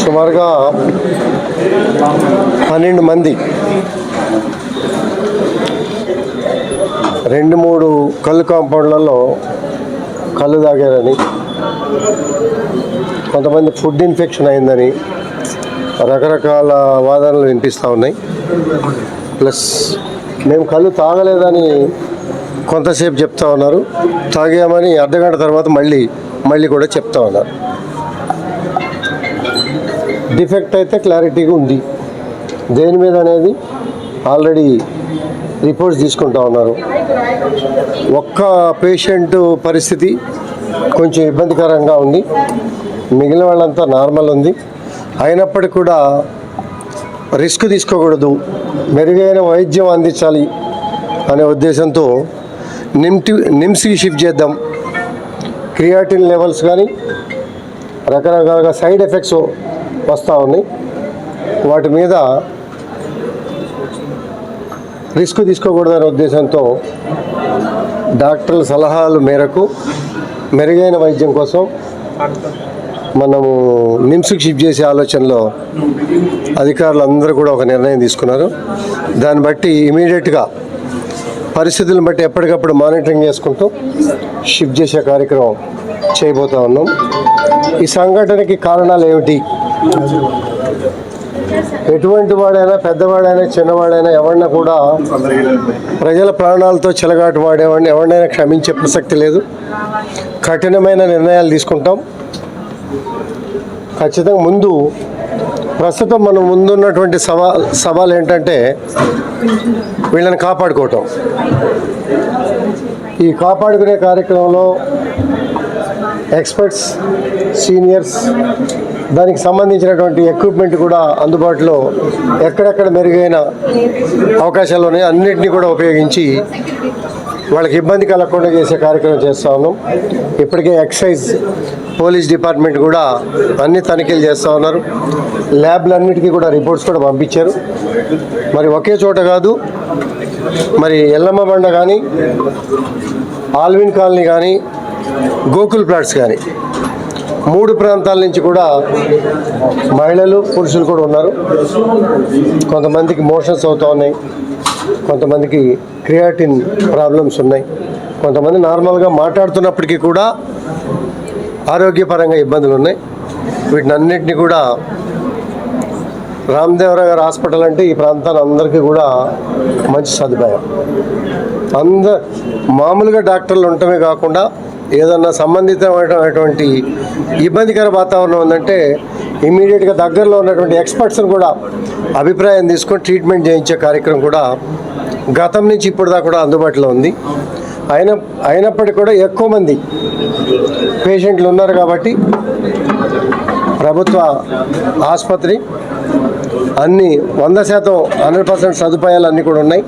సుమారుగా పన్నెండు మంది రెండు మూడు కళ్ళు కాంపౌండ్లలో కళ్ళు తాగారని కొంతమంది ఫుడ్ ఇన్ఫెక్షన్ అయిందని రకరకాల వాదనలు వినిపిస్తూ ఉన్నాయి. ప్లస్ మేము కళ్ళు తాగలేదని కొంతసేపు చెప్తా ఉన్నారు. తాగామని అర్ధగంట తర్వాత మళ్ళీ మళ్ళీ కూడా చెప్తా ఉన్నారు. డిఫెక్ట్ అయితే క్లారిటీగా ఉంది. దేని మీద అనేది ఆల్రెడీ రిపోర్ట్స్ తీసుకుంటా ఉన్నారు. ఒక్క పేషెంట్ పరిస్థితి కొంచెం ఇబ్బందికరంగా ఉంది. మిగిలిన వాళ్ళంతా నార్మల్ ఉంది. అయినప్పటికీ కూడా రిస్క్ తీసుకోకూడదు. మెరుగైన వైద్యం అందించాలి అనే ఉద్దేశంతో నిమ్టి నిమ్స్కి షిఫ్ట్ చేద్దాం. క్రియాటిన్ లెవెల్స్ కానీ రకరకాలుగా సైడ్ ఎఫెక్ట్స్ వస్తూ ఉన్నాయి. వాటి మీద రిస్క్ తీసుకోకూడదనే ఉద్దేశంతో డాక్టర్ల సలహాల మేరకు మెరుగైన వైద్యం కోసం మనము నిమ్స్కి షిఫ్ట్ చేసే ఆలోచనలో అధికారులు అందరూ కూడా ఒక నిర్ణయం తీసుకున్నారు. దాన్ని బట్టి ఇమీడియట్గా పరిస్థితులను బట్టి ఎప్పటికప్పుడు మానిటరింగ్ చేసుకుంటూ షిఫ్ట్ చేసే కార్యక్రమం చేయబోతా ఉన్నాం. ఈ సంఘటనకి కారణాలు ఏమిటి? ఎటువంటి వాడైనా పెద్దవాడైనా చిన్నవాడైనా ఎవరినైనా కూడా ప్రజల ప్రాణాలతో చెలగాటు వాడేవాడిని ఎవరినైనా క్షమించే ప్రసక్తి లేదు. కఠినమైన నిర్ణయాలు తీసుకుంటాం. ఖచ్చితంగా ముందు ప్రస్తుతం మనం ముందున్నటువంటి సవా సవాల్ ఏంటంటే వీళ్ళని కాపాడుకోవటం. ఈ కాపాడుకునే కార్యక్రమంలో ఎక్స్పర్ట్స్ సీనియర్స్ దానికి సంబంధించినటువంటి ఎక్విప్మెంట్ కూడా అందుబాటులో ఎక్కడెక్కడ మెరుగైన అవకాశాలు ఉన్నాయి అన్నింటినీ కూడా ఉపయోగించి వాళ్ళకి ఇబ్బంది కలగకుండా చేసే కార్యక్రమం చేస్తూ ఉన్నాం. ఇప్పటికే ఎక్సైజ్ పోలీస్ డిపార్ట్మెంట్ కూడా అన్ని తనిఖీలు చేస్తూ ఉన్నారు. ల్యాబ్లన్నిటికీ కూడా రిపోర్ట్స్ కూడా పంపించారు. మరి ఒకే చోట కాదు మరి ఎల్లమ్మ బండ కానీ ఆల్విన్ కాలనీ కానీ గోకుల్ ప్లాట్స్ కానీ మూడు ప్రాంతాల నుంచి కూడా మహిళలు పురుషులు కూడా ఉన్నారు. కొంతమందికి మోషన్స్ అవుతూ ఉన్నాయి. కొంతమందికి క్రియాటిన్ ప్రాబ్లమ్స్ ఉన్నాయి. కొంతమంది నార్మల్గా మాట్లాడుతున్నప్పటికీ కూడా ఆరోగ్యపరంగా ఇబ్బందులు ఉన్నాయి. వీటిని అన్నింటినీ కూడా రామదేవరావు గారి హాస్పిటల్ అంటే ఈ ప్రాంతాన్ని అందరికీ కూడా మంచి సదుపాయం. అంద మామూలుగా డాక్టర్లు ఉండటమే కాకుండా ఏదన్నా సంబంధితమైనటువంటి ఇబ్బందికర వాతావరణం ఉందంటే ఇమీడియట్గా దగ్గరలో ఉన్నటువంటి ఎక్స్పర్ట్స్ని కూడా అభిప్రాయం తీసుకొని ట్రీట్మెంట్ చేయించే కార్యక్రమం కూడా గతం నుంచి ఇప్పుడు దాకా కూడా అందుబాటులో ఉంది. అయిన అయినప్పటికీ కూడా ఎక్కువ మంది పేషెంట్లు ఉన్నారు కాబట్టి ప్రభుత్వ ఆసుపత్రి అన్ని వంద శాతం హండ్రెడ్ పర్సెంట్ సదుపాయాలు అన్నీ కూడా ఉన్నాయి.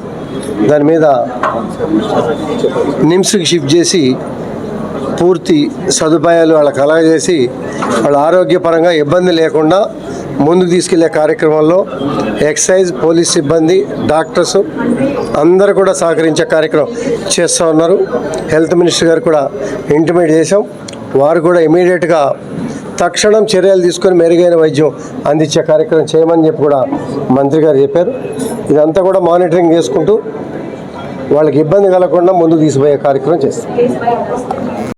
దాని మీద నిమ్స్కి షిఫ్ట్ చేసి పూర్తి సదుపాయాలు వాళ్ళకి కలగజేసి వాళ్ళ ఆరోగ్యపరంగా ఇబ్బంది లేకుండా ముందుకు తీసుకెళ్ళే కార్యక్రమంలో ఎక్సైజ్ పోలీస్ సిబ్బంది డాక్టర్స్ అందరూ కూడా సహకరించే కార్యక్రమం చేస్తూ ఉన్నారు. హెల్త్ మినిస్టర్ గారు కూడా ఇంటిమేట్ చేశాం. వారు కూడా ఇమీడియట్గా తక్షణం చర్యలు తీసుకొని మెరుగైన వైద్యం అందించే కార్యక్రమం చేయమని చెప్పి కూడా మంత్రి గారు చెప్పారు. ఇదంతా కూడా మానిటరింగ్ చేసుకుంటూ వాళ్ళకి ఇబ్బంది కలగకుండా ముందుకు తీసిపోయే కార్యక్రమం చేస్తాం.